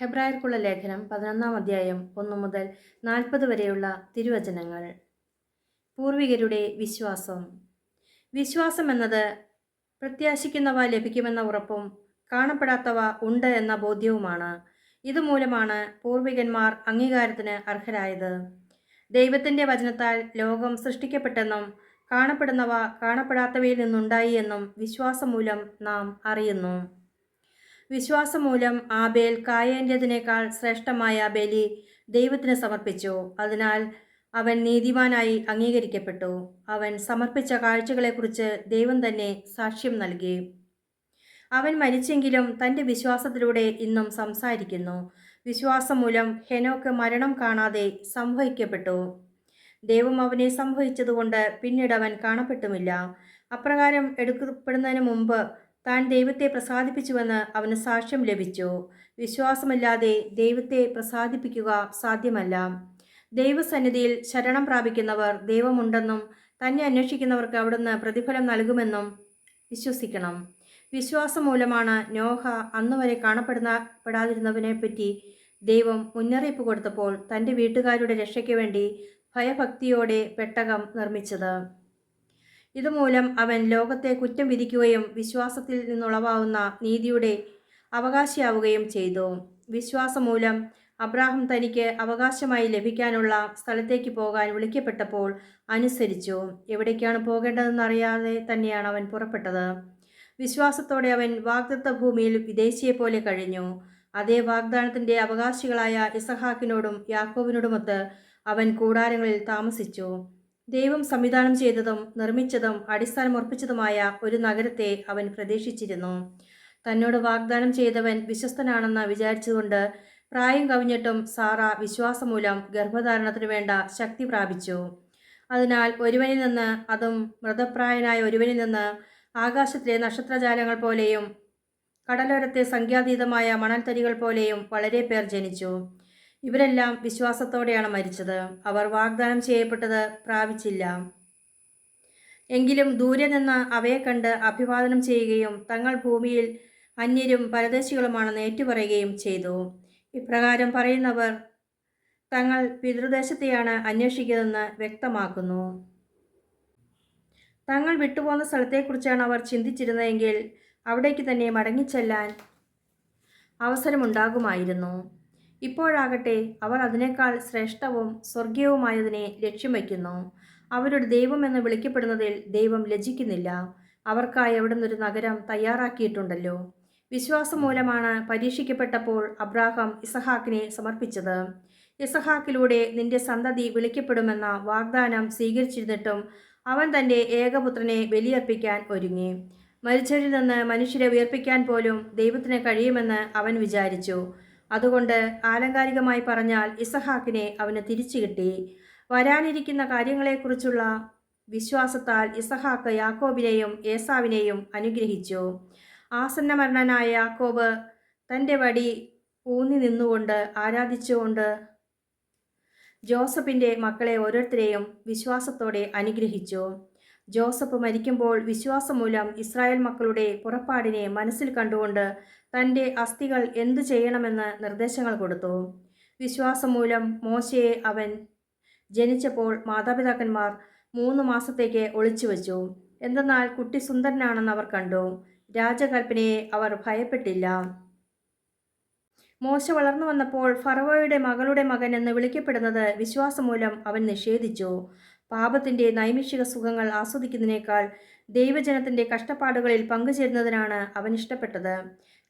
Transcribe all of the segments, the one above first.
ഹെബ്രായർക്കുള്ള ലേഖനം പതിനൊന്നാം അധ്യായം ഒന്നു മുതൽ നാൽപ്പത് വരെയുള്ള തിരുവചനങ്ങൾ. പൂർവികരുടെ വിശ്വാസം. വിശ്വാസം എന്നത് പ്രത്യാശിക്കുന്നവ ലഭിക്കുമെന്ന ഉറപ്പും കാണപ്പെടാത്തവ ഉണ്ട് എന്ന ബോധ്യവുമാണ്. ഇതുമൂലമാണ് പൂർവികന്മാർ അംഗീകാരത്തിന് അർഹരായത്. ദൈവത്തിന്റെ വചനത്താൽ ലോകം സൃഷ്ടിക്കപ്പെട്ടെന്നും കാണപ്പെടുന്നവ കാണപ്പെടാത്തവയിൽ നിന്നുണ്ടായി എന്നും വിശ്വാസം മൂലം നാം അറിയുന്നു. വിശ്വാസം മൂലം ആബേൽ കായേന്റെതിനേക്കാൾ ശ്രേഷ്ഠമായ ബലി ദൈവത്തിന് സമർപ്പിച്ചു. അതിനാൽ അവൻ നീതിമാനായി അംഗീകരിക്കപ്പെട്ടു. അവൻ സമർപ്പിച്ച കാഴ്ചകളെക്കുറിച്ച് ദൈവം തന്നെ സാക്ഷ്യം നൽകി. അവൻ മരിച്ചെങ്കിലും തന്റെ വിശ്വാസത്തിലൂടെ ഇന്നും സംസാരിക്കുന്നു. വിശ്വാസം മൂലം ഹെനോക്ക് മരണം കാണാതെ സംഭവിക്കപ്പെട്ടു. ദൈവം അവനെ സംഭവിച്ചതുകൊണ്ട് പിന്നീട് അവൻ കാണപ്പെട്ടുമില്ല. അപ്രകാരം എടുക്കപ്പെടുന്നതിന് മുമ്പ് താൻ ദൈവത്തെ പ്രസാദിപ്പിച്ചുവെന്ന് അവന് സാക്ഷ്യം ലഭിച്ചു. വിശ്വാസമില്ലാതെ ദൈവത്തെ പ്രസാദിപ്പിക്കുക സാധ്യമല്ല. ദൈവസന്നിധിയിൽ ശരണം പ്രാപിക്കുന്നവർ ദൈവമുണ്ടെന്നും തന്നെ അന്വേഷിക്കുന്നവർക്ക് അവിടുന്ന് പ്രതിഫലം നൽകുമെന്നും വിശ്വസിക്കണം. വിശ്വാസം മൂലമാണ് നോഹ അന്നുവരെ കാണപ്പെടുന്ന പെടാതിരുന്നവനെ പറ്റി ദൈവം മുന്നറിയിപ്പ് കൊടുത്തപ്പോൾ തന്റെ വീട്ടുകാരുടെ രക്ഷയ്ക്ക് വേണ്ടി ഭയഭക്തിയോടെ പെട്ടകം നിർമ്മിച്ചത്. ഇതുമൂലം അവൻ ലോകത്തെ കുറ്റം വിധിക്കുകയും വിശ്വാസത്തിൽ നിന്നുളവാവുന്ന നീതിയുടെ അവകാശിയാവുകയും ചെയ്തു. വിശ്വാസം മൂലം അബ്രാഹം തനിക്ക് അവകാശമായി ലഭിക്കാനുള്ള സ്ഥലത്തേക്ക് പോകാൻ വിളിക്കപ്പെട്ടപ്പോൾ അനുസരിച്ചു. എവിടേക്കാണ് പോകേണ്ടതെന്നറിയാതെ തന്നെയാണ് അവൻ പുറപ്പെട്ടത്. വിശ്വാസത്തോടെ അവൻ വാഗ്ദത്ത ഭൂമിയിൽ വിദേശിയെ പോലെ കഴിഞ്ഞു. അതേ വാഗ്ദാനത്തിന്റെ അവകാശികളായ ഇസഹാക്കിനോടും യാക്കോബിനോടുമൊത്ത് അവൻ കൂടാരങ്ങളിൽ താമസിച്ചു. ദൈവം സംവിധാനം ചെയ്തതും നിർമ്മിച്ചതും അടിസ്ഥാനമുറപ്പിച്ചതുമായ ഒരു നഗരത്തെ അവൻ പ്രതീക്ഷിച്ചിരുന്നു. തന്നോട് വാഗ്ദാനം ചെയ്തവൻ വിശ്വസ്തനാണെന്ന് വിചാരിച്ചുകൊണ്ട് പ്രായം കവിഞ്ഞിട്ടും സാറ വിശ്വാസമൂലം ഗർഭധാരണത്തിനു വേണ്ട ശക്തി പ്രാപിച്ചു. അതിനാൽ ഒരുവനിൽ നിന്ന് അതും മൃതപ്രായനായ ഒരുവനിൽ നിന്ന് ആകാശത്തിലെ നക്ഷത്രജാലങ്ങൾ പോലെയും കടലോരത്തെ സംഖ്യാതീതമായ മണൽത്തരികൾ പോലെയും വളരെ പേർ ജനിച്ചു. ഇവരെല്ലാം വിശ്വാസത്തോടെയാണ് മരിച്ചത്. അവർ വാഗ്ദാനം ചെയ്യപ്പെട്ടത് പ്രാപിച്ചില്ല. എങ്കിലും ദൂരെ നിന്ന് അവയെ കണ്ട് അഭിവാദനം ചെയ്യുകയും തങ്ങൾ ഭൂമിയിൽ അന്യരും പരദേശികളുമാണെന്ന് ഏറ്റുപറയുകയും ചെയ്തു. ഇപ്രകാരം പറയുന്നവർ തങ്ങൾ പിതൃദേശത്തെയാണ് അന്വേഷിക്കുന്നതെന്ന് വ്യക്തമാക്കുന്നു. തങ്ങൾ വിട്ടുപോകുന്ന സ്ഥലത്തെക്കുറിച്ചാണ് അവർ ചിന്തിച്ചിരുന്നതെങ്കിൽ അവിടേക്ക് തന്നെ മടങ്ങിച്ചെല്ലാൻ അവസരമുണ്ടാകുമായിരുന്നു. ഇപ്പോഴാകട്ടെ അവർ അതിനേക്കാൾ ശ്രേഷ്ഠവും സ്വർഗീയവുമായതിനെ ലക്ഷ്യം വയ്ക്കുന്നു. അവരുടെ എന്ന് വിളിക്കപ്പെടുന്നതിൽ ദൈവം ലജിക്കുന്നില്ല അവർക്കായി അവിടെ നിന്നൊരു നഗരം തയ്യാറാക്കിയിട്ടുണ്ടല്ലോ. വിശ്വാസം മൂലമാണ് പരീക്ഷിക്കപ്പെട്ടപ്പോൾ അബ്രാഹാം ഇസഹാക്കിനെ സമർപ്പിച്ചത്. ഇസഹാക്കിലൂടെ നിന്റെ സന്തതി വിളിക്കപ്പെടുമെന്ന വാഗ്ദാനം സ്വീകരിച്ചിരുന്നിട്ടും അവൻ തന്റെ ഏകപുത്രനെ ബലിയർപ്പിക്കാൻ ഒരുങ്ങി. മരിച്ചവരിൽ നിന്ന് മനുഷ്യരെ ഉയർപ്പിക്കാൻ പോലും ദൈവത്തിന് കഴിയുമെന്ന് അവൻ വിചാരിച്ചു. അതുകൊണ്ട് ആലങ്കാരികമായി പറഞ്ഞാൽ ഇസഹാക്കിനെ അവന് തിരിച്ചു കിട്ടി. വരാനിരിക്കുന്ന കാര്യങ്ങളെക്കുറിച്ചുള്ള വിശ്വാസത്താൽ ഇസഹാക്ക് യാക്കോബിനെയും ഏസാവിനെയും അനുഗ്രഹിച്ചു. ആസന്നമരണനായ യാക്കോബ് തന്റെ വടി ഊന്നി നിന്നുകൊണ്ട് ആരാധിച്ചുകൊണ്ട് ജോസഫിന്റെ മക്കളെ ഓരോരുത്തരെയും വിശ്വാസത്തോടെ അനുഗ്രഹിച്ചു. ജോസഫ് മരിക്കുമ്പോൾ വിശ്വാസം മൂലം ഇസ്രായേൽ മക്കളുടെ പുറപ്പാടിനെ മനസ്സിൽ കണ്ടുകൊണ്ട് തന്റെ അസ്ഥികൾ എന്തു ചെയ്യണമെന്ന് നിർദ്ദേശങ്ങൾ കൊടുത്തു. വിശ്വാസം മൂലം മോശയെ അവൻ ജനിച്ചപ്പോൾ മാതാപിതാക്കന്മാർ മൂന്ന് മാസത്തേക്ക് ഒളിച്ചു വച്ചു. എന്തെന്നാൽ കുട്ടി സുന്ദരനാണെന്ന് അവർ കണ്ടു. രാജകൽപ്പനയെ അവർ ഭയപ്പെട്ടില്ല. മോശ വളർന്നു വന്നപ്പോൾ ഫറവോയുടെ മകളുടെ മകൻ എന്ന് വിളിക്കപ്പെടുന്നത് വിശ്വാസമൂലം അവൻ നിഷേധിച്ചു. പാപത്തിന്റെ നൈമിഷിക സുഖങ്ങൾ ആസ്വദിക്കുന്നതിനേക്കാൾ ദൈവജനത്തിന്റെ കഷ്ടപ്പാടുകളിൽ പങ്കുചേരുന്നതിനാണ് അവൻ ഇഷ്ടപ്പെട്ടത്.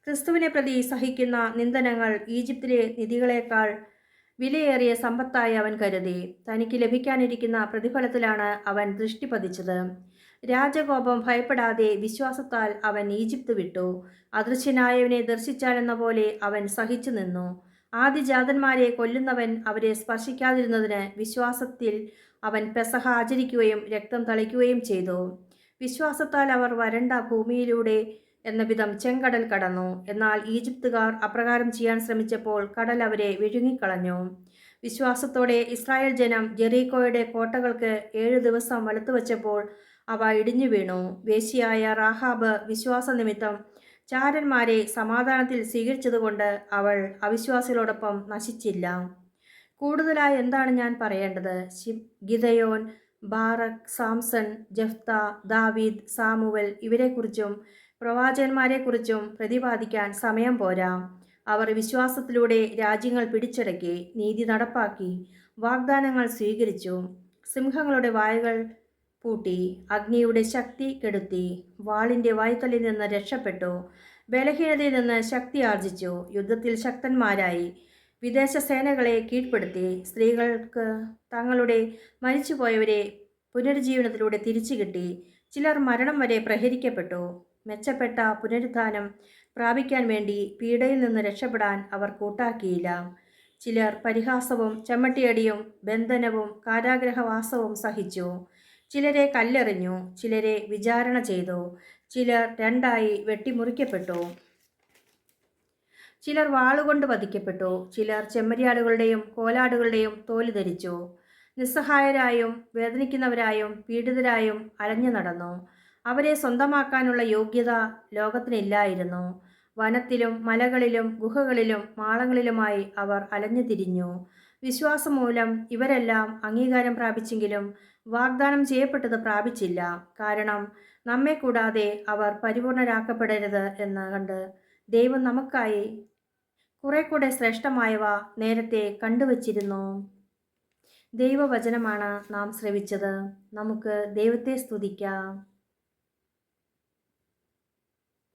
ക്രിസ്തുവിനെ പ്രതി സഹിക്കുന്ന നിന്ദനങ്ങൾ ഈജിപ്തിലെ നിധികളേക്കാൾ വിലയേറിയ സമ്പത്തായി അവൻ കരുതി. തനിക്ക് ലഭിക്കാനിരിക്കുന്ന പ്രതിഫലത്തിലാണ് അവൻ ദൃഷ്ടി പതിച്ചത്. രാജകോപം ഭയപ്പെടാതെ വിശ്വാസത്താൽ അവൻ ഈജിപ്ത് വിട്ടു. അദൃശ്യനായവനെ ദർശിച്ചാലെന്ന പോലെ അവൻ സഹിച്ചു നിന്നു. ആദിജാതന്മാരെ കൊല്ലുന്നവൻ അവരെ സ്പർശിക്കാതിരുന്നതിന് വിശ്വാസത്തിൽ അവൻ പെസഹ ആചരിക്കുകയും രക്തം തളിക്കുകയും ചെയ്തു. വിശ്വാസത്താൽ അവർ വരണ്ട ഭൂമിയിലൂടെ എന്ന വിധം ചെങ്കടൽ കടന്നു. എന്നാൽ ഈജിപ്തുകാർ അപ്രകാരം ചെയ്യാൻ ശ്രമിച്ചപ്പോൾ കടൽ അവരെ വിഴുങ്ങിക്കളഞ്ഞു. വിശ്വാസത്തോടെ ഇസ്രായേൽ ജനം ജെറീക്കോയുടെ കോട്ടകൾക്ക് ഏഴ് ദിവസം വലത്തുവച്ചപ്പോൾ അവ ഇടിഞ്ഞു വീണു. വേശിയായ റാഹാബ് വിശ്വാസ നിമിത്തം ചാരന്മാരെ സമാധാനത്തിൽ സ്വീകരിച്ചതുകൊണ്ട് അവൾ അവിശ്വാസികളോടൊപ്പം നശിച്ചില്ല. കൂടുതലായി എന്താണ് ഞാൻ പറയേണ്ടത്? ഗിതയോൻ ബാറക് സാംസൺ ജഫ്ത ദാവീദ് സാമുവൽ ഇവരെക്കുറിച്ചും പ്രവാചകന്മാരെക്കുറിച്ചും പ്രതിപാദിക്കാൻ സമയം പോരാ. അവർ വിശ്വാസത്തിലൂടെ രാജ്യങ്ങൾ പിടിച്ചടക്കി നീതി നടപ്പാക്കി വാഗ്ദാനങ്ങൾ സ്വീകരിച്ചു. സിംഹങ്ങളുടെ വായകൾ പൂട്ടി അഗ്നിയുടെ ശക്തി കെടുത്തി വാളിന്റെ വായ്ക്കലിൽ നിന്ന് രക്ഷപ്പെട്ടു ബലഹീനതയിൽ നിന്ന് ശക്തി ആർജിച്ചു യുദ്ധത്തിൽ ശക്തന്മാരായി വിദേശ സേനകളെ കീഴ്പ്പെടുത്തി സ്ത്രീകൾക്ക് തങ്ങളുടെ മരിച്ചുപോയവരെ പുനരുജ്ജീവനത്തിലൂടെ തിരിച്ചു കിട്ടി ചിലർ മരണം വരെ പ്രഹരിക്കപ്പെട്ടു. മെച്ചപ്പെട്ട പുനരുത്ഥാനം പ്രാപിക്കാൻ വേണ്ടി പീഡയിൽ നിന്ന് രക്ഷപ്പെടാൻ അവർ കൂട്ടാക്കിയില്ല. ചിലർ പരിഹാസവും ചമ്മട്ടിയടിയും ബന്ധനവും കാരാഗ്രഹവാസവും സഹിച്ചു. ചിലരെ കല്ലെറിഞ്ഞു ചിലരെ വിചാരണ ചെയ്തു. ചിലർ രണ്ടായി വെട്ടിമുറിക്കപ്പെട്ടു. ചിലർ വാളുകൊണ്ട് വധിക്കപ്പെട്ടു. ചിലർ ചെമ്മരിയാടുകളുടെയും കോലാടുകളുടെയും തോൽ ധരിച്ചു. നിസ്സഹായരായും വേദനിക്കുന്നവരായും പീഡിതരായും അലഞ്ഞു നടന്നു. അവരെ സ്വന്തമാക്കാനുള്ള യോഗ്യത ലോകത്തിനില്ലായിരുന്നു. വനത്തിലും മലകളിലും ഗുഹകളിലും മാളങ്ങളിലുമായി അവർ അലഞ്ഞു തിരിഞ്ഞു. വിശ്വാസം മൂലം ഇവരെല്ലാം അംഗീകാരം പ്രാപിച്ചെങ്കിലും വാഗ്ദാനം ചെയ്യപ്പെട്ടത് പ്രാപിച്ചില്ല. കാരണം നമ്മെ കൂടാതെ അവർ പരിപൂർണരാക്കപ്പെടരുത് എന്ന് കണ്ട് ദൈവം നമുക്കായി കുറെ കൂടെ ശ്രേഷ്ഠമായവ നേരത്തെ കണ്ടുവച്ചിരുന്നു. ദൈവവചനമാണ് നാം ശ്രവിച്ചത്. നമുക്ക് ദൈവത്തെ സ്തുതിക്കാം.